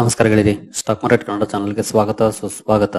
ನಮಸ್ಕಾರ ಗೆಳೆಯರಿ stock market Kannada ಚಾನಲ್ಗೆ ಸ್ವಾಗತ, ಸುಸ್ವಾಗತ.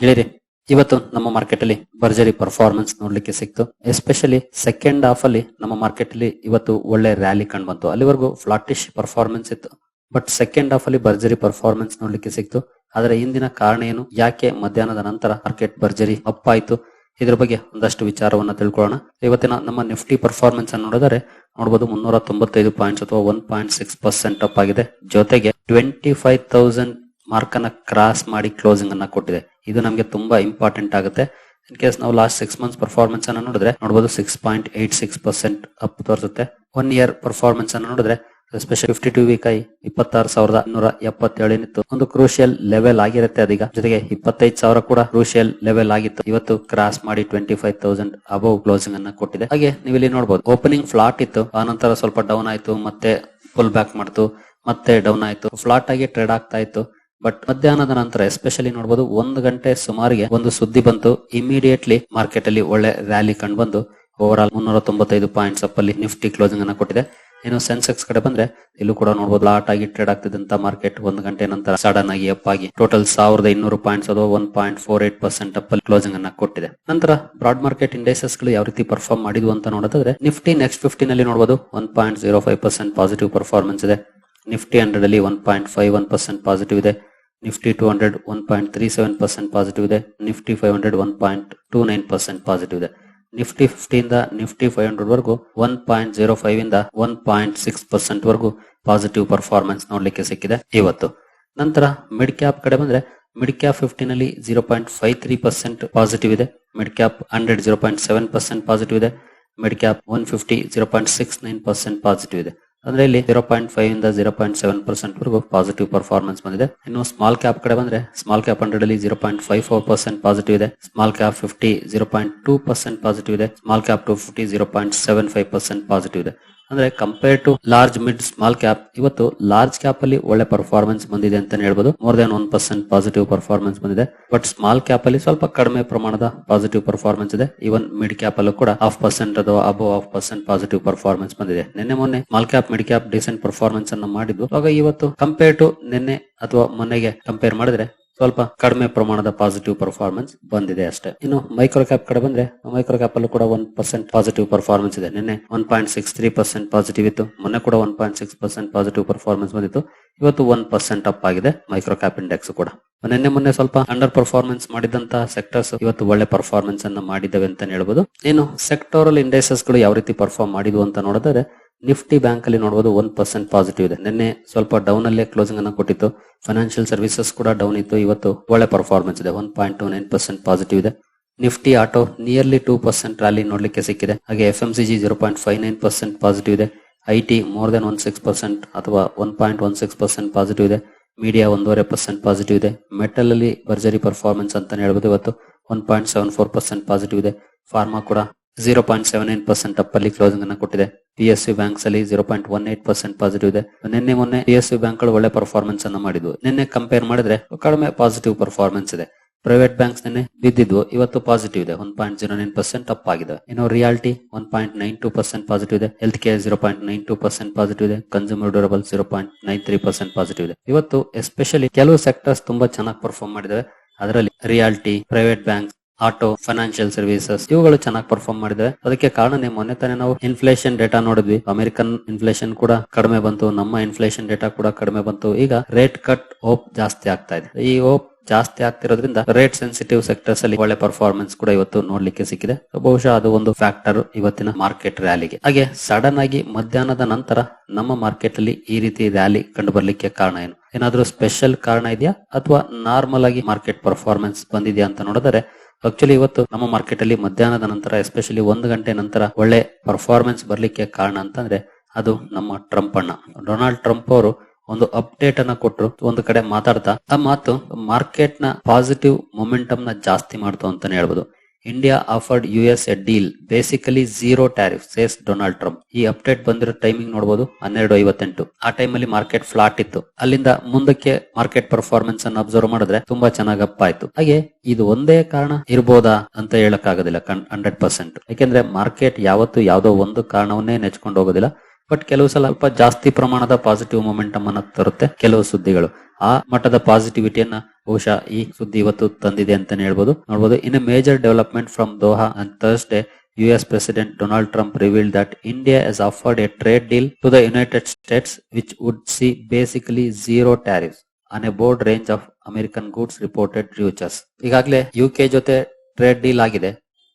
ಗೆಳೆಯರಿ ಇವತ್ತು ನಮ್ಮ ಮಾರ್ಕೆಟ್ ಅಲ್ಲಿ ಭರ್ಜರಿ ಪರ್ಫಾರ್ಮೆನ್ಸ್ ನೋಡ್ಲಿಕ್ಕೆ ಸಿಕ್ತು. ಎಸ್ಪೆಷಲಿ ಸೆಕೆಂಡ್ ಹಾಫ್ ಅಲ್ಲಿ ನಮ್ಮ ಮಾರ್ಕೆಟ್ ಅಲ್ಲಿ ಇವತ್ತು ಒಳ್ಳೆ ರ್ಯಾಲಿ ಕಂಡು ಬಂತು ಅಲ್ಲಿವರೆಗೂ ಫ್ಲಾಟಿಶ್ ಪರ್ಫಾರ್ಮೆನ್ಸ್ ಇತ್ತು. ಬಟ್ ಸೆಕೆಂಡ್ ಹಾಫ್ ಅಲ್ಲಿ ಭರ್ಜರಿ ಪರ್ಫಾರ್ಮೆನ್ಸ್ ನೋಡ್ಲಿಕ್ಕೆ ಸಿಕ್ತು. ಆದರೆ ಇಂದಿನ ಕಾರಣ ಏನು? ಯಾಕೆ ಮಧ್ಯಾಹ್ನದ ನಂತರ ಮಾರ್ಕೆಟ್ ಭರ್ಜರಿ ಅಪ್ ಆಯ್ತು ಇದ್ರ ಬಗ್ಗೆ ಒಂದಷ್ಟು ವಿಚಾರವನ್ನ ತಿಳ್ಕೊಳ್ಳೋಣ. ಇವತ್ತಿನ ನಮ್ಮ ನಿಫ್ಟಿ ಪರ್ಫಾರ್ಮೆನ್ಸ್ ಅನ್ನು ನೋಡಿದರೆ ನೋಡಬಹುದು ಮುನ್ನೂರ ತೊಂಬತ್ತೈದು ಪಾಯಿಂಟ್ಸ್ ಅಥವಾ one point six percent up ಆಗಿದೆ. ಜೊತೆಗೆ ಟ್ವೆಂಟಿ ಫೈವ್ ತೌಸಂಡ್ ಮಾರ್ಕ್ ಅನ್ನ ಕ್ರಾಸ್ ಮಾಡಿ ಕ್ಲೋಸಿಂಗ್ ಅನ್ನ ಕೊಟ್ಟಿದೆ. ಇದು ನಮಗೆ ತುಂಬಾ ಇಂಪಾರ್ಟೆಂಟ್ ಆಗುತ್ತೆ. ಇನ್ ಕೇಸ್ ನಾವು ಲಾಸ್ಟ್ ಸಿಕ್ಸ್ ಮಂತ್ಸ್ ಪರ್ಫಾರ್ಮೆನ್ಸ್ ಅನ್ನ ನೋಡಿದ್ರೆ ನೋಡಬಹುದು six point eight six percent up ತೋರಿಸುತ್ತೆ. ಒನ್ ಇಯರ್ ಪರ್ಫಾರ್ಮೆನ್ಸ್ ಅನ್ನ ನೋಡಿದ್ರೆ especially fifty two week high, ಇಪ್ಪತ್ತಾರು ಸಾವಿರದ ಇನ್ನೂರ ಎಪ್ಪತ್ತೇಳೇನಿತ್ತು. ಒಂದು ಕ್ರೂಷಿಯಲ್ ಲೆವೆಲ್ ಆಗಿರುತ್ತೆ ಅದೀಗ. ಜೊತೆಗೆ ಇಪ್ಪತ್ತೈದು ಸಾವಿರ ಕೂಡ ಕ್ರೂಷಿಯಲ್ ಲೆವೆಲ್ ಆಗಿತ್ತು. ಇವತ್ತು ಕ್ರಾಸ್ ಮಾಡಿ twenty five thousand above closing ಅನ್ನ ಕೊಟ್ಟಿದೆ. ಹಾಗೆ ನೀವು ಇಲ್ಲಿ ನೋಡಬಹುದು ಓಪನಿಂಗ್ ಫ್ಲಾಟ್ ಇತ್ತು ಆನಂತರ ಸ್ವಲ್ಪ ಡೌನ್ ಆಯ್ತು, ಮತ್ತೆ ಫುಲ್ ಬ್ಯಾಕ್ ಮಾಡ್ತು, ಮತ್ತೆ ಡೌನ್ ಆಯ್ತು. ಫ್ಲಾಟ್ ಆಗಿ ಟ್ರೇಡ್ ಆಗ್ತಾ ಇತ್ತು. ಬಟ್ ಮಧ್ಯಾಹ್ನದ ನಂತರ ಎಸ್ಪೆಷಲಿ ನೋಡಬಹುದು ಒಂದು ಗಂಟೆ ಸುಮಾರಿಗೆ ಒಂದು ಸುದ್ದಿ ಬಂತು. ಇಮಿಡಿಯೇಟ್ಲಿ ಮಾರ್ಕೆಟ್ ಅಲ್ಲಿ ಒಳ್ಳೆ ರ್ಯಾಲಿ ಕಂಡು ಬಂದು ಓವರ್ ಆಲ್ ಮುನ್ನೂರ ತೊಂಬತ್ತೈದು ಪಾಯಿಂಟ್ಸ್ ಅಪ್ ಅಲ್ಲಿ ನಿಫ್ಟಿ ಕ್ಲೋಸಿಂಗ್ ಅನ್ನ ಕೊಟ್ಟಿದೆ. ಇನ್ನು ಸೆನ್ಸೆಕ್ಸ್ ಕಡೆ ಬಂದ್ರೆ ಇಲ್ಲೂ ಕೂಡ ನೋಡಬಹುದು ಲಾಟ್ ಆಗಿ ಟ್ರೇಡ್ ಆಗ್ತಿದ್ದಂತ ಮಾರ್ಕೆಟ್ ಒಂದು ಗಂಟೆ ನಂತರ ಸಡನ್ ಆಗಿ ಅಪ್ ಆಗಿ ಟೋಟಲ್ ಸಾವಿರದ ಇನ್ನೂರು ಪಾಯಿಂಟ್ಸ್ ಅದು one point four eight percent up closing ಅನ್ನ ಕೊಟ್ಟಿದೆ. ನಂತರ ಬ್ರಾಡ್ ಮಾರ್ಕೆಟ್ ಇಂಡೆಸಸ್ಗಳು ಯಾವ ರೀತಿ ಪರ್ಫಾರ್ಮ್ ಮಾಡಿದ್ವು ಅಂತ ನೋಡೋದಾದ್ರೆ ನಿಫ್ಟಿ ನೆಕ್ಸ್ಟ್ ಫಿಫ್ಟಿನ್ ಅಲ್ಲಿ ನೋಡಬಹುದು one point zero five percent positive performance ಇದೆ. ನಿಫ್ಟಿ ಹಂಡ್ರೆಡ್ ಅಲ್ಲಿ one point five one percent positive ಇದೆ. Nifty two hundred one point three seven percent positive ಇದೆ. Nifty five hundred one point two nine percent positive ಇದೆ. Nifty ಫಿಫ್ಟಿಯಿಂದ Nifty five hundred ವರೆಗೂ one point zero five ಇಂದ one point six percent ವರೆಗೂ positive performance ನೋಡ್ಲಿಕ್ಕೆ ಸಿಕ್ಕಿದೆ ಇವತ್ತು. ನಂತರ ಮಿಡ್ ಕ್ಯಾಪ್ ಕಡೆ ಬಂದ್ರೆ mid cap ಫಿಫ್ಟಿನಲ್ಲಿ zero point five three percent positive ಇದೆ. Mid cap hundred zero point seven percent positive ಇದೆ. Mid cap one fifty zero point six nine percent positive ಇದೆ. ಅಂದ್ರೆ ಇಲ್ಲಿ ಜೀರೋ ಪಾಯಿಂಟ್ ಫೈವ್ ಇಂದ zero point seven percent ವರೆಗೂ positive performance ಬಂದಿದೆ. ಇನ್ನು small cap ಕಡೆ ಬಂದ್ರೆ ಸ್ಮಾಲ್ ಕ್ಯಾಪ್ ಹಂಡ್ರೆಡ್ ಅಲ್ಲಿ zero point five four percent positive ಇದೆ. Small cap fifty zero point two percent positive ಇದೆ. Small cap two fifty zero point seven five percent positive ಇದೆ. ಅಂದ್ರೆ compare to large mid small cap ಇವತ್ತು large cap ಅಲ್ಲಿ ಒಳ್ಳೆ performance ಬಂದಿದೆ ಅಂತ ಹೇಳ್ಬೋದು. More than one percent positive performance ಬಂದಿದೆ. ಬಟ್ ಸ್ಮಾಲ್ ಕ್ಯಾಪ್ ಅಲ್ಲಿ ಸ್ವಲ್ಪ ಕಡಿಮೆ ಪ್ರಮಾಣದ ಪಾಸಿಟಿವ್ ಪರ್ಫಾರ್ಮೆನ್ಸ್ ಇದೆ. ಇವನ್ ಮಿಡ್ ಕ್ಯಾಪ್ ಅಲ್ಲೂ ಕೂಡ ಹಾಫ್ ಪರ್ಸೆಂಟ್ ಅಥವಾ above half percent positive performance ಬಂದಿದೆ. ನಿನ್ನೆ ಮೊನ್ನೆ small cap mid cap decent performance ಅನ್ನ ಮಾಡಿದ್ದು. ಆಗ ಇವತ್ತು ಕಂಪೇರ್ ಟು ನಿನ್ನೆ ಅಥವಾ ಮೊನ್ನೆಗೆ ಕಂಪೇರ್ ಮಾಡಿದ್ರೆ ಸ್ವಲ್ಪ ಕಡಿಮೆ ಪ್ರಮಾಣದ ಪಾಸಿಟಿವ್ ಪರ್ಫಾರ್ಮೆನ್ಸ್ ಬಂದಿದೆ ಅಷ್ಟೇ. ಇನ್ನು ಮೈಕ್ರೋ ಕ್ಯಾಪ್ ಕಡೆ ಬಂದ್ರೆ ಮೈಕ್ರೋ ಕ್ಯಾಪ್ ಅಲ್ಲೂ ಕೂಡ ಒನ್ ಪರ್ಸೆಂಟ್ ಪಾಸಿಟಿವ್ ಪರ್ಫಾರ್ಮೆನ್ಸ್ ಇದೆ. ನಿನ್ನೆ one point six three percent positive ಇತ್ತು. ಮೊನ್ನೆ ಕೂಡ one point six percent positive performance ಬಂದಿತ್ತು. ಇವತ್ತು ಒನ್ ಪರ್ಸೆಂಟ್ ಅಪ್ ಆಗಿದೆ ಮೈಕ್ರೋ ಕ್ಯಾಪ್ ಇಂಡೆಕ್ಸ್ ಕೂಡ. ನಿನ್ನೆ ಮೊನ್ನೆ ಸ್ವಲ್ಪ ಅಂಡರ್ ಪರ್ಫಾರ್ಮೆನ್ಸ್ ಮಾಡಿದಂತಹ ಸೆಕ್ಟರ್ಸ್ ಇವತ್ತು ಒಳ್ಳೆ ಪರ್ಫಾರ್ಮೆನ್ಸ್ ಅನ್ನ ಮಾಡಿದ್ದಾವೆ ಅಂತ ಹೇಳ್ಬೋದು. ಇನ್ನು ಸೆಕ್ಟೋರಲ್ ಇಂಡೆಕ್ಸಸ್ಗಳು ಯಾವ ರೀತಿ ಪರ್ಫಾರ್ಮ್ ಮಾಡಿದ್ವು ಅಂತ ನೋಡಿದ್ರೆ ನಿಫ್ಟಿ ಬ್ಯಾಂಕ್ ಅಲ್ಲಿ ನೋಡಬಹುದು ಒನ್ ಪರ್ಸೆಂಟ್ ಪಾಸಿಟಿವ್ ಇದೆ. ನಿನ್ನೆ ಸ್ವಲ್ಪ ಡೌನ್ ಅಲ್ಲೇ ಕ್ಲೋಸಿಂಗ್ ಅನ್ನು ಕೊಟ್ಟಿತ್ತು. ಫೈನಾನ್ಷಿಯಲ್ ಸರ್ವಿಸಸ್ ಕೂಡ ಡೌನ್ ಇತ್ತು. ಇವತ್ತು ಒಳ್ಳೆ ಪರ್ಫಾರ್ಮೆನ್ಸ್ ಇದೆ. One point two nine percent positive ಇದೆ. Nifty auto nearly two percent rally ನೋಡ್ಲಿಕ್ಕೆ ಸಿಕ್ಕಿದೆ. ಹಾಗೆ F M C G zero point five nine percent positive ಇದೆ. I T more than one six percent ಅಥವಾ one point one six percent positive ಇದೆ. Media ಒಂದೂವರೆ percent positive ಇದೆ. Metal ಅಲ್ಲಿ ಭರ್ಜರಿ ಪರ್ಫಾರ್ಮೆನ್ಸ್ ಅಂತಾನೆ ಹೇಳ್ಬೋದು ಇವತ್ತು. One point seven four percent positive ಇದೆ. ಫಾರ್ಮಾ ಕೂಡ zero point seven nine percent up ಅಲ್ಲಿ ಕ್ಲೋಸಿಂಗ್ ಅನ್ನ ಕೊಟ್ಟಿದೆ. ಪಿ ಸಿ ಬ್ಯಾಂಕ್ಸ್ ಅಲ್ಲಿ zero point one eight percent positive ಇದೆ. ನಿನ್ನೆ ಮೊನ್ನೆ ಪಿ ಎಸ್ ಸಿ ಬ್ಯಾಂಕ್ಗಳು ಒಳ್ಳೆ ಪರ್ಫಾರ್ಮೆನ್ಸ್ ಅನ್ನ ಮಾಡಿದ್ವು. ನಿನ್ನೆ ಕಂಪೇರ್ ಮಾಡಿದ್ರೆ ಕಡಿಮೆ ಪಾಸಿಟಿವ್ ಪರ್ಫಾರ್ಮೆನ್ಸ್ ಇದೆ. ಪ್ರೈವೇಟ್ ಬ್ಯಾಂಕ್ಸ್ ನಿನ್ನೆ ಬಿದ್ದಿದ್ವು. ಇವತ್ತು ಪಾಸಿಟಿವ್ ಇದೆ. One point zero nine percent up ಆಗಿದೆ. ಇನ್ನು realty one point nine two percent positive ಇದೆ. Health care zero point nine two percent positive ಇದೆ. Consumer durable zero point nine three percent positive ಇದೆ. ಇವತ್ತು ಎಸ್ಪೆಷಲಿ ಕೆಲವು sectors ತುಂಬಾ ಚೆನ್ನಾಗಿ perform ಮಾಡಿದ್ದಾರೆ ಅದರಲ್ಲಿ realty private bank auto financial services ಇವುಗಳು ಚೆನ್ನಾಗಿ ಪರ್ಫಾರ್ಮ್ ಮಾಡಿದೆ. ಅದಕ್ಕೆ ಕಾರಣನೇ ಮೊನ್ನೆ ತಾನೇ ನಾವು ಇನ್ಫ್ಲೇಷನ್ ಡೇಟಾ ನೋಡಿದ್ವಿ. ಅಮೆರಿಕನ್ ಇನ್ಫ್ಲೇಷನ್ ಕೂಡ ಕಡಿಮೆ ಬಂತು, ನಮ್ಮ ಇನ್ಫ್ಲೇಷನ್ ಡೇಟಾ ಕೂಡ ಕಡಿಮೆ ಬಂತು. ಈಗ ರೇಟ್ ಕಟ್ ಹೋಪ್ ಜಾಸ್ತಿ ಆಗ್ತಾ ಇದೆ. ಈ ಹೋಪ್ ಜಾಸ್ತಿ ಆಗ್ತಿರೋದ್ರಿಂದ ರೇಟ್ ಸೆನ್ಸಿಟಿವ್ ಸೆಕ್ಟರ್ಸ್ ಅಲ್ಲಿ ಒಳ್ಳೆ ಪರ್ಫಾರ್ಮೆನ್ಸ್ ಕೂಡ ಇವತ್ತು ನೋಡ್ಲಿಕ್ಕೆ ಸಿಕ್ಕಿದೆ. ಬಹುಶಃ ಅದು ಒಂದು ಫ್ಯಾಕ್ಟರ್ ಇವತ್ತಿನ ಮಾರ್ಕೆಟ್ ರ್ಯಾಲಿಗೆ ಹಾಗೆ ಸಡನ್ ಆಗಿ ಮಧ್ಯಾಹ್ನದ ನಂತರ ನಮ್ಮ ಮಾರ್ಕೆಟ್ ಅಲ್ಲಿ ಈ ರೀತಿ ರ್ಯಾಲಿ ಕಂಡು ಬರ್ಲಿಕ್ಕೆ ಕಾರಣ ಏನು? ಏನಾದ್ರೂ ಸ್ಪೆಷಲ್ ಕಾರಣ ಇದೆಯಾ? ಅಥವಾ ನಾರ್ಮಲ್ ಆಗಿ ಮಾರ್ಕೆಟ್ ಪರ್ಫಾರ್ಮೆನ್ಸ್ ಬಂದಿದೆಯಾ ಅಂತ ನೋಡಿದ್ರೆ ಆಕ್ಚುಲಿ ಇವತ್ತು ನಮ್ಮ ಮಾರ್ಕೆಟ್ ಅಲ್ಲಿ ಮಧ್ಯಾಹ್ನದ ನಂತರ ಎಸ್ಪೆಷಲಿ ಒಂದು ಗಂಟೆ ನಂತರ ಒಳ್ಳೆ ಪರ್ಫಾರ್ಮೆನ್ಸ್ ಬರ್ಲಿಕ್ಕೆ ಕಾರಣ ಅಂತಂದ್ರೆ, ಅದು ನಮ್ಮ ಟ್ರಂಪ್ ಅಣ್ಣ. ಡೊನಾಲ್ಡ್ ಟ್ರಂಪ್ ಅವರು ಒಂದು ಅಪ್ಡೇಟ್ ಅನ್ನ ಕೊಟ್ಟರು ಒಂದು ಕಡೆ ಮಾತಾಡ್ತಾ ಆ ಮಾತು ಮಾರ್ಕೆಟ್ನ ಪಾಸಿಟಿವ್ ಮೊಮೆಂಟಮ್ನ ಜಾಸ್ತಿ ಮಾಡ್ತು ಅಂತಾನೆ ಹೇಳ್ಬೋದು. India offered U S A deal basically zero tariff says Donald Trump ಈ ಅಪ್ಡೇಟ್ ಬಂದಿರೋ ಟೈಮಿಂಗ್ ನೋಡಬಹುದು ಹನ್ನೆರಡು ಐವತ್ತೆಂಟು. ಆ ಟೈಮಲ್ಲಿ ಮಾರ್ಕೆಟ್ ಫ್ಲಾಟ್ ಇತ್ತು. ಅಲ್ಲಿಂದ ಮುಂದಕ್ಕೆ ಮಾರ್ಕೆಟ್ ಪರ್ಫಾರ್ಮೆನ್ಸ್ ಅನ್ನು ಅಬ್ಸರ್ವ್ ಮಾಡಿದ್ರೆ ತುಂಬಾ ಚೆನ್ನಾಗಿ ಅಪ್ ಆಯ್ತು. ಹಾಗೆ ಇದು ಒಂದೇ ಕಾರಣ ಇರ್ಬೋದಾ ಅಂತ ಹೇಳಕ್ ಆಗೋದಿಲ್ಲ ಹಂಡ್ರೆಡ್ ಪರ್ಸೆಂಟ್ ಯಾಕೆಂದ್ರೆ ಮಾರ್ಕೆಟ್ ಯಾವತ್ತು ಯಾವ್ದೋ ಒಂದು ಕಾರಣವನ್ನೇ ನೆಚ್ಕೊಂಡು ಹೋಗೋದಿಲ್ಲ. ಬಟ್ ಕೆಲವು ಸ್ವಲ್ಪ ಜಾಸ್ತಿ ಪ್ರಮಾಣದ ಪಾಸಿಟಿವ್ ಮೊಮೆಂಟಮ್ ಅನ್ನ ತರುತ್ತೆ ಕೆಲವು ಸುದ್ದಿಗಳು. ಆ ಮಟ್ಟದ ಪಾಸಿಟಿವಿಟಿ ಅನ್ನ ಬಹುಶಃ ಈ ಸುದ್ದಿ ಇವತ್ತು ತಂದಿದೆ ಅಂತ ಹೇಳ್ಬೋದು. ನೋಡ್ಬೋದು in a major development from Doha and Thursday U S president Donald Trump reveal that India has offered a trade deal to the United States which would see basically zero tariff on a broad range of American goods reported futures ಈಗಾಗಲೇ U ಜೊತೆ trade deal ಆಗಿದೆ.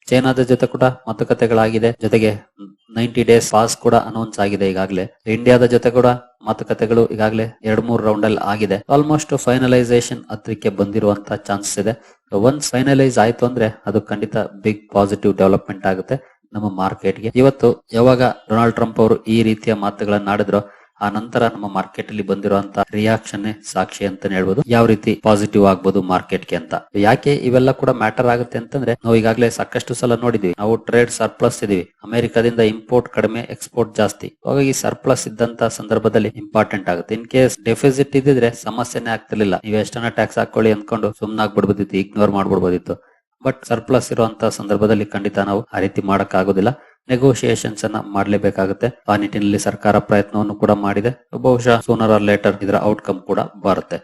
ಚೈನಾದ ಜೊತೆ ಕೂಡ ಮಾತುಕತೆಗಳಾಗಿದೆ. ಜೊತೆಗೆ ninety days pause ಕೂಡ announce ಆಗಿದೆ ಈಗಾಗಲೇ. ಇಂಡಿಯಾದ ಜೊತೆ ಕೂಡ ಮಾತುಕತೆಗಳು ಈಗಾಗಲೇ ಎರಡ್ ಮೂರ್ ರೌಂಡ್ ಅಲ್ಲಿ ಆಗಿದೆ. ಆಲ್ಮೋಸ್ಟ್ ಫೈನಲೈಸೇಷನ್ ಹತ್ರಕ್ಕೆ ಬಂದಿರುವಂತ ಚಾನ್ಸಸ್ ಇದೆ. ಒನ್ಸ್ ಫೈನಲೈಸ್ ಆಯ್ತು ಅಂದ್ರೆ ಅದು ಖಂಡಿತ ಬಿಗ್ ಪಾಸಿಟಿವ್ ಡೆವಲಪ್ಮೆಂಟ್ ಆಗುತ್ತೆ ನಮ್ಮ ಮಾರ್ಕೆಟ್ಗೆ ಇವತ್ತು ಯಾವಾಗ ಡೊನಾಲ್ಡ್ ಟ್ರಂಪ್ ಅವರು ಈ ರೀತಿಯ ಮಾತುಗಳನ್ನ ಆಡಿದ್ರು ಆ ನಂತರ ನಮ್ಮ ಮಾರ್ಕೆಟ್ ಅಲ್ಲಿ ಬಂದಿರುವಂತ ರಿಯಾಕ್ಷನ್ ಸಾಕ್ಷಿ ಅಂತಾನೆ ಹೇಳ್ಬೋದು. ಯಾವ ರೀತಿ ಪಾಸಿಟಿವ್ ಆಗ್ಬೋದು ಮಾರ್ಕೆಟ್ಗೆ ಅಂತ. ಯಾಕೆ ಇವೆಲ್ಲ ಕೂಡ ಮ್ಯಾಟರ್ ಆಗುತ್ತೆ ಅಂತಂದ್ರೆ, ನಾವು ಈಗಾಗಲೇ ಸಾಕಷ್ಟು ಸಲ ನೋಡಿದ್ವಿ. ನಾವು ಟ್ರೇಡ್ ಸರ್ಪ್ಲಸ್ ಇದೀವಿ ಅಮೆರಿಕದಿಂದ ಇಂಪೋರ್ಟ್ ಕಡಿಮೆ ಎಕ್ಸ್ಪೋರ್ಟ್ ಜಾಸ್ತಿ. ಹಾಗಾಗಿ ಸರ್ಪ್ಲಸ್ ಇದ್ದಂತ ಸಂದರ್ಭದಲ್ಲಿ ಇಂಪಾರ್ಟೆಂಟ್ ಆಗುತ್ತೆ. ಇನ್ ಕೇಸ್ ಡೆಫಿಸಿಟ್ ಇದ್ದಿದ್ರೆ ಸಮಸ್ಯೆನೆ ಆಗ್ತಿರ್ಲಿಲ್ಲ. ನೀವು ಎಷ್ಟನ್ನ ಟ್ಯಾಕ್ಸ್ ಹಾಕೊಳ್ಳಿ ಅಂದ್ಕೊಂಡು ಸುಮ್ನಾಗ್ಬಿಡ್ಬೋದಿತ್ತು ಇಗ್ನೋರ್ ಮಾಡ್ಬಿಡ್ಬೋದಿತ್ತು. ಬಟ್ ಸರ್ಪ್ಲಸ್ ಇರುವಂತಹ ಸಂದರ್ಭದಲ್ಲಿ ಖಂಡಿತ ನಾವು ಆ ರೀತಿ ಮಾಡಕ್ ಆಗೋದಿಲ್ಲ ನೆಗೋಷಿಯೇಷನ್ಸ್ ಅನ್ನ ಮಾಡಲೇಬೇಕಾಗುತ್ತೆ. ಆ ನಿಟ್ಟಿನಲ್ಲಿ ಸರ್ಕಾರ ಪ್ರಯತ್ನವನ್ನು ಕೂಡ ಮಾಡಿದೆ. ಬಹುಶಃ ಸೋನರ್ ಆರ್ ಲೇಟರ್ ಇದರ ಔಟ್ಕಮ್ ಕೂಡ ಬರುತ್ತೆ.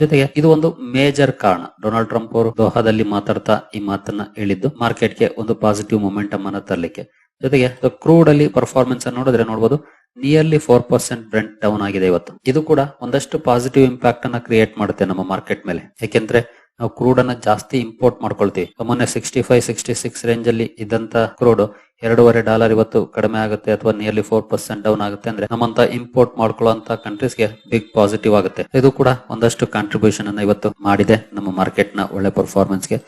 ಜೊತೆಗೆ ಇದು ಒಂದು ಮೇಜರ್ ಕಾರಣ. ಡೊನಾಲ್ಡ್ ಟ್ರಂಪ್ ಅವರು ದೋಹಾದಲ್ಲಿ ಮಾತಾಡ್ತಾ ಈ ಮಾತನ್ನ ಹೇಳಿದ್ದು, ಮಾರ್ಕೆಟ್ಗೆ ಒಂದು ಪಾಸಿಟಿವ್ ಮೊಮೆಂಟಮ್ ಅನ್ನ ತರಲಿಕ್ಕೆ. ಜೊತೆಗೆ ಕ್ರೂಡ್ ಅಲ್ಲಿ ಪರ್ಫಾರ್ಮೆನ್ಸ್ ಅನ್ನು ನೋಡಿದ್ರೆ ನೋಡಬಹುದು nearly four percent Brent down ಆಗಿದೆ ಇವತ್ತು. ಇದು ಕೂಡ ಒಂದಷ್ಟು ಪಾಸಿಟಿವ್ ಇಂಪ್ಯಾಕ್ಟ್ ಅನ್ನ ಕ್ರಿಯೇಟ್ ಮಾಡುತ್ತೆ ನಮ್ಮ ಮಾರ್ಕೆಟ್ ಮೇಲೆ. ಯಾಕೆಂದ್ರೆ ನಾವು ಕ್ರೂಡ್ ಅನ್ನ ಜಾಸ್ತಿ ಇಂಪೋರ್ಟ್ ಮಾಡ್ಕೊಳ್ತೀವಿ. ಮೊನ್ನೆ sixty five sixty six range ಅಲ್ಲಿ ಇದ್ದಂತ ಕ್ರೂಡ್ ಎರಡೂವರೆ ಡಾಲರ್ ಇವತ್ತು ಕಡಿಮೆ ಆಗುತ್ತೆ ಅಥವಾ ನಿಯರ್ಲಿ ಫೋರ್ ಪರ್ಸೆಂಟ್ ಡೌನ್ ಆಗುತ್ತೆ ಅಂದ್ರೆ ನಮ್ಮಂತ ಇಂಪೋರ್ಟ್ ಮಾಡ್ಕೊಳ್ಳುವಂತ ಕಂಟ್ರೀಸ್ಗೆ ಬಿಗ್ ಪಾಸಿಟಿವ್ ಆಗುತ್ತೆ. ಇದು ಕೂಡ ಒಂದಷ್ಟು ಕಾಂಟ್ರಿಬ್ಯೂಷನ್ ಅನ್ನ ಇವತ್ತು ಮಾಡಿದೆ ನಮ್ಮ ಮಾರ್ಕೆಟ್ನ ಒಳ್ಳೆ ಪರ್ಫಾರ್ಮೆನ್ಸ್ಗೆ.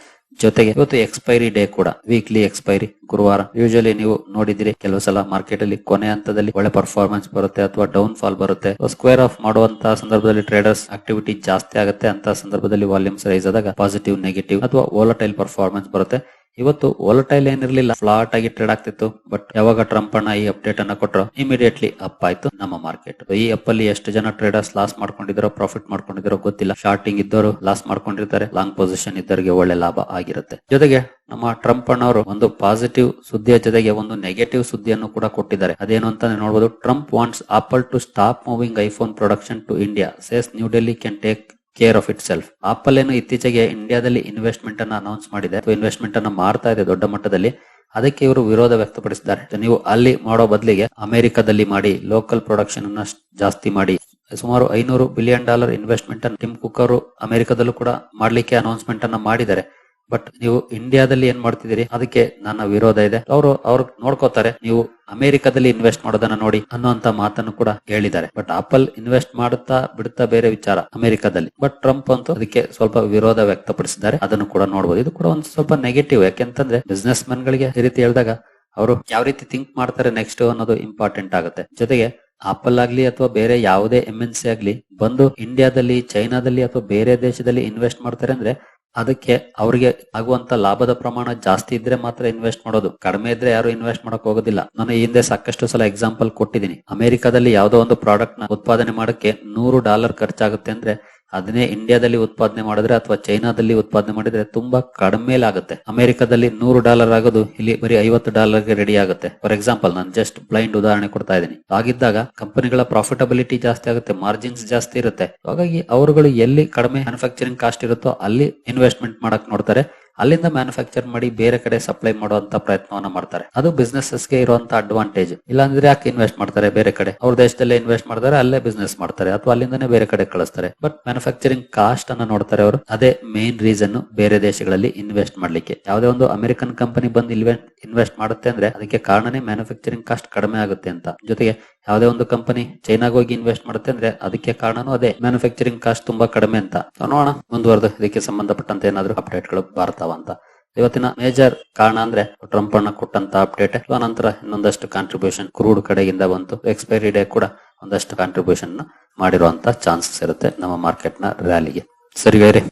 ಜೊತೆಗೆ ಇವತ್ತು ಎಕ್ಸ್ಪೈರಿ ಡೇ ಕೂಡ ವೀಕ್ಲಿ ಎಕ್ಸ್ಪೈರಿ ಗುರುವಾರ. ಯೂಶಲಿ ನೀವು ನೋಡಿದಿರಿ ಕೆಲವು ಸಲ ಮಾರ್ಕೆಟ್ ಅಲ್ಲಿ ಕೊನೆ ಹಂತದಲ್ಲಿ ಒಳ್ಳೆ ಪರ್ಫಾರ್ಮೆನ್ಸ್ ಬರುತ್ತೆ ಅಥವಾ ಡೌನ್ ಫಾಲ್ ಬರುತ್ತೆ ಸ್ಕ್ವೇರ್ ಆಫ್ ಮಾಡುವಂತಹ ಸಂದರ್ಭದಲ್ಲಿ ಟ್ರೇಡರ್ಸ್ ಆಕ್ಟಿವಿಟಿ ಜಾಸ್ತಿ ಆಗುತ್ತೆ ಅಂತ ಸಂದರ್ಭದಲ್ಲಿ ವಾಲ್ಯೂಮ್ಸ್ ರೈಸ್ ಆದಾಗ ಪಾಸಿಟಿವ್ ನೆಗೆಟಿವ್ ಅಥವಾ ವೋಲಟೈಲ್ ಪರ್ಫಾರ್ಮೆನ್ಸ್ ಬರುತ್ತೆ. ಇವತ್ತು ವೋಲಟೈಲ್ ಏನಿರಲಿಲ್ಲ ಫ್ಲಾಟ್ ಆಗಿ ಟ್ರೇಡ್ ಆಗ್ತಿತ್ತು ಬಟ್ ಯಾವಾಗ ಟ್ರಂಪ್ ಅಣ್ಣ ಈ ಅಪ್ಡೇಟ್ ಅನ್ನ ಕೊಟ್ಟರು ಇಮಿಡಿಯೇಟ್ಲಿ ಅಪ್ ಆಯ್ತು ನಮ್ಮ ಮಾರ್ಕೆಟ್ ಈ ಅಪ್ ಅಲ್ಲಿ ಎಷ್ಟು ಜನ ಟ್ರೇಡರ್ಸ್ ಲಾಸ್ ಮಾಡ್ಕೊಂಡಿದ್ರೋ ಪ್ರಾಫಿಟ್ ಮಾಡ್ಕೊಂಡಿದ್ರೋ ಗೊತ್ತಿಲ್ಲ. ಶಾರ್ಟಿಂಗ್ ಇದ್ದವರು ಲಾಸ್ ಮಾಡ್ಕೊಂಡಿರ್ತಾರೆ. ಲಾಂಗ್ ಪೊಸಿಷನ್ ಇದ್ದವರಿಗೆ ಒಳ್ಳೆ ಲಾಭ ಆಗಿರುತ್ತೆ. ಜೊತೆಗೆ ನಮ್ಮ ಟ್ರಂಪ್ ಅಣ್ಣವರು ಒಂದು ಪಾಸಿಟಿವ್ ಸುದ್ದಿಯ ಜೊತೆಗೆ ಒಂದು ನೆಗೆಟಿವ್ ಸುದ್ದಿಯನ್ನು ಕೂಡ ಕೊಟ್ಟಿದ್ದಾರೆ. ಅದೇನು ಅಂತ ನೋಡಬಹುದು Trump wants Apple to stop moving iPhone production to India says New Delhi can take care of itself Apple ಏನು ಇತ್ತೀಚೆಗೆ ಇಂಡಿಯಾದಲ್ಲಿ ಇನ್ವೆಸ್ಟ್ಮೆಂಟ್ ಅನ್ನ ಅನೌನ್ಸ್ ಮಾಡಿದೆ. ಇನ್ವೆಸ್ಟ್ಮೆಂಟ್ ಅನ್ನ ಮಾಡ್ತಾ ಇದೆ ದೊಡ್ಡ ಮಟ್ಟದಲ್ಲಿ. ಅದಕ್ಕೆ ಇವರು ವಿರೋಧ ವ್ಯಕ್ತಪಡಿಸಿದ್ದಾರೆ. ನೀವು ಅಲ್ಲಿ ಮಾಡೋ ಬದಲಿಗೆ ಅಮೆರಿಕದಲ್ಲಿ ಮಾಡಿ ಲೋಕಲ್ ಪ್ರೊಡಕ್ಷನ್ ಅನ್ನ ಜಾಸ್ತಿ ಮಾಡಿ. ಸುಮಾರು ಐನೂರು ಬಿಲಿಯನ್ ಡಾಲರ್ ಇನ್ವೆಸ್ಟ್ಮೆಂಟ್ ಅನ್ನು ಟಿಮ್ ಕುಕ್ ಅವರು ಅಮೆರಿಕದಲ್ಲೂ ಕೂಡ ಮಾಡ್ಲಿಕ್ಕೆ ಅನೌನ್ಸ್ಮೆಂಟ್ ಅನ್ನ ಮಾಡಿದ್ದಾರೆ. ಬಟ್ ನೀವು ಇಂಡಿಯಾದಲ್ಲಿ ಏನ್ ಮಾಡ್ತಿದ್ದೀರಿ? ಅದಕ್ಕೆ ನನ್ನ ವಿರೋಧ ಇದೆ. ಅವರು, ಅವ್ರು ನೋಡ್ಕೋತಾರೆ, ನೀವು ಅಮೆರಿಕದಲ್ಲಿ ಇನ್ವೆಸ್ಟ್ ಮಾಡೋದನ್ನ ನೋಡಿ ಅನ್ನುವಂತ ಮಾತನ್ನು ಕೂಡ ಹೇಳಿದ್ದಾರೆ. ಬಟ್ ಆಪಲ್ ಇನ್ವೆಸ್ಟ್ ಮಾಡುತ್ತಾ ಬಿಡುತ್ತಾ ಬೇರೆ ವಿಚಾರ ಅಮೆರಿಕದಲ್ಲಿ. ಬಟ್ ಟ್ರಂಪ್ ಅಂತೂ ಅದಕ್ಕೆ ಸ್ವಲ್ಪ ವಿರೋಧ ವ್ಯಕ್ತಪಡಿಸಿದ್ದಾರೆ. ಅದನ್ನು ಕೂಡ ನೋಡಬಹುದು ಇದು ಕೂಡ ಒಂದು ಸ್ವಲ್ಪ ನೆಗೆಟಿವ್ ಯಾಕೆಂತಂದ್ರೆ ಬಿಸ್ನೆಸ್ ಮೆನ್ ಗಳಿಗೆ ಈ ರೀತಿ ಹೇಳಿದಾಗ ಅವರು ಯಾವ ರೀತಿ ಥಿಂಕ್ ಮಾಡ್ತಾರೆ ನೆಕ್ಸ್ಟ್ ಅನ್ನೋದು ಇಂಪಾರ್ಟೆಂಟ್ ಆಗುತ್ತೆ. ಜೊತೆಗೆ ಆಪಲ್ ಆಗ್ಲಿ ಅಥವಾ ಬೇರೆ ಯಾವುದೇ ಎಂ ಎನ್ ಸಿ ಆಗ್ಲಿ ಬಂದು ಇಂಡಿಯಾದಲ್ಲಿ ಚೈನಾದಲ್ಲಿ ಅಥವಾ ಬೇರೆ ದೇಶದಲ್ಲಿ ಇನ್ವೆಸ್ಟ್ ಮಾಡ್ತಾರೆ ಅಂದ್ರೆ ಅದಕ್ಕೆ ಅವ್ರಿಗೆ ಆಗುವಂತ ಲಾಭದ ಪ್ರಮಾಣ ಜಾಸ್ತಿ ಇದ್ರೆ ಮಾತ್ರ ಇನ್ವೆಸ್ಟ್ ಮಾಡೋದು. ಕಡಿಮೆ ಇದ್ರೆ ಯಾರು ಇನ್ವೆಸ್ಟ್ ಮಾಡಕ್ ಹೋಗೋದಿಲ್ಲ. ನಾನು ಹಿಂದೆ ಸಾಕಷ್ಟು ಸಲ ಎಕ್ಸಾಂಪಲ್ ಕೊಟ್ಟಿದ್ದೀನಿ. ಅಮೆರಿಕಾದಲ್ಲಿ ಯಾವುದೋ ಒಂದು ಪ್ರಾಡಕ್ಟ್ನ ಉತ್ಪಾದನೆ ಮಾಡಕ್ಕೆ ನೂರು ಡಾಲರ್ ಖರ್ಚಾಗುತ್ತೆ ಅಂದ್ರೆ ಅದನ್ನೇ ಇಂಡಿಯಾದಲ್ಲಿ ಉತ್ಪಾದನೆ ಮಾಡಿದ್ರೆ ಅಥವಾ ಚೈನಾದಲ್ಲಿ ಉತ್ಪಾದನೆ ಮಾಡಿದ್ರೆ ತುಂಬಾ ಕಡಿಮೆ ಆಗುತ್ತೆ ಅಮೆರಿಕದಲ್ಲಿ ನೂರು ಡಾಲರ್ ಆಗೋದು ಇಲ್ಲಿ ಬರೀ ಐವತ್ತು ಡಾಲರ್ಗೆ ರೆಡಿ ಆಗುತ್ತೆ. ಫಾರ್ ಎಕ್ಸಾಂಪಲ್ ನಾನು ಜಸ್ಟ್ ಬ್ಲೈಂಡ್ ಉದಾಹರಣೆ ಕೊಡ್ತಾ ಇದ್ದೀನಿ. ಆಗಿದ್ದಾಗ ಕಂಪನಿಗಳ ಪ್ರಾಫಿಟಬಿಲಿಟಿ ಜಾಸ್ತಿ ಆಗುತ್ತೆ ಮಾರ್ಜಿನ್ಸ್ ಜಾಸ್ತಿ ಇರುತ್ತೆ. ಹಾಗಾಗಿ ಅವರುಗಳು ಎಲ್ಲಿ ಕಡಿಮೆ ಮ್ಯಾನುಫ್ಯಾಕ್ಚರಿಂಗ್ ಕಾಸ್ಟ್ ಇರುತ್ತೋ ಅಲ್ಲಿ ಇನ್ವೆಸ್ಟ್ಮೆಂಟ್ ಮಾಡಕ್ ನೋಡ್ತಾರೆ. ಅಲ್ಲಿಂದ ಮ್ಯಾನುಫ್ಯಾಕ್ಚರ್ ಮಾಡಿ ಬೇರೆ ಕಡೆ ಸಪ್ಲೈ ಮಾಡುವಂತ ಪ್ರಯತ್ನವನ್ನ ಮಾಡ್ತಾರೆ. ಅದು ಬಿಸ್ನೆಸ್ಗೆ ಇರುವಂತ ಅಡ್ವಾಂಟೇಜ್ ಇಲ್ಲಾಂದ್ರೆ ಯಾಕೆ ಇನ್ವೆಸ್ಟ್ ಮಾಡ್ತಾರೆ ಬೇರೆ ಕಡೆ? ಅವ್ರ ದೇಶದಲ್ಲೇ ಇನ್ವೆಸ್ಟ್ ಮಾಡ್ತಾರೆ ಅಲ್ಲೇ ಬಿಸ್ನೆಸ್ ಮಾಡ್ತಾರೆ, ಅಥವಾ ಅಲ್ಲಿಂದನೇ ಬೇರೆ ಕಡೆ ಕಳಿಸ್ತಾರೆ. ಬಟ್ ಮ್ಯಾನುಫ್ಯಾಕ್ಚರಿಂಗ್ ಕಾಸ್ಟ್ ಅನ್ನ ನೋಡ್ತಾರೆ ಅವರು. ಅದೇ ಮೇನ್ ರೀಸನ್ ಬೇರೆ ದೇಶಗಳಲ್ಲಿ ಇನ್ವೆಸ್ಟ್ ಮಾಡ್ಲಿಕ್ಕೆ. ಯಾವುದೇ ಒಂದು ಅಮೆರಿಕನ್ ಕಂಪನಿ ಬಂದು ಇನ್ವೆಸ್ಟ್ ಮಾಡುತ್ತೆ ಅಂದ್ರೆ, ಅದಕ್ಕೆ ಕಾರಣನೇ ಮ್ಯಾನುಫ್ಯಾಕ್ಚರಿಂಗ್ ಕಾಸ್ಟ್ ಕಡಿಮೆ ಆಗುತ್ತೆ ಅಂತ. ಜೊತೆಗೆ ಯಾವುದೇ ಒಂದು ಕಂಪನಿ ಚೈನಾಗ ಹೋಗಿ ಇನ್ವೆಸ್ಟ್ ಮಾಡುತ್ತೆ ಅಂದ್ರೆ ಅದಕ್ಕೆ ಕಾರಣನೂ ಅದೇ. ಮ್ಯಾನುಫ್ಯಾಕ್ಚರಿಂಗ್ ಕಾಸ್ಟ್ ತುಂಬಾ ಕಡಿಮೆ ಅಂತ. ನೋಡೋಣ ಮುಂದುವರೆದು. ಇದಕ್ಕೆ ಸಂಬಂಧಪಟ್ಟಂತ ಏನಾದ್ರು ಅಪ್ಡೇಟ್ಗಳು ಬರ್ತಾವ ಅಂತ. ಇವತ್ತಿನ ಮೇಜರ್ ಕಾರಣ ಅಂದ್ರೆ ಟ್ರಂಪ್ ಅನ್ನ ಕೊಟ್ಟಂತ ಅಪ್ಡೇಟ್ ನಂತರ ಇನ್ನೊಂದಷ್ಟು ಕಾಂಟ್ರಿಬ್ಯೂಷನ್ ಕ್ರೂಡ್ ಕಡೆಯಿಂದ ಬಂತು. ಎಕ್ಸ್ಪೈರಿ ಡೇ ಕೂಡ ಒಂದಷ್ಟು ಕಾಂಟ್ರಿಬ್ಯೂಷನ್ ಮಾಡಿರುವಂತ ಚಾನ್ಸಸ್ ಇರುತ್ತೆ ನಮ್ಮ ಮಾರ್ಕೆಟ್ನ ರ್ಯಾಲಿಗೆ ಸರಿ ಗೈರಿ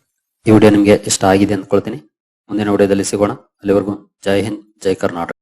ಈ ವಿಡಿಯೋ ನಿಮ್ಗೆ ಇಷ್ಟ ಆಗಿದೆ ಅಂದ್ಕೊಳ್ತೀನಿ. ಮುಂದಿನ ವಿಡಿಯೋದಲ್ಲಿ ಸಿಗೋಣ. ಅಲ್ಲಿವರೆಗೂ ಜೈ ಹಿಂದ್, ಜೈ ಕರ್ನಾಟಕ.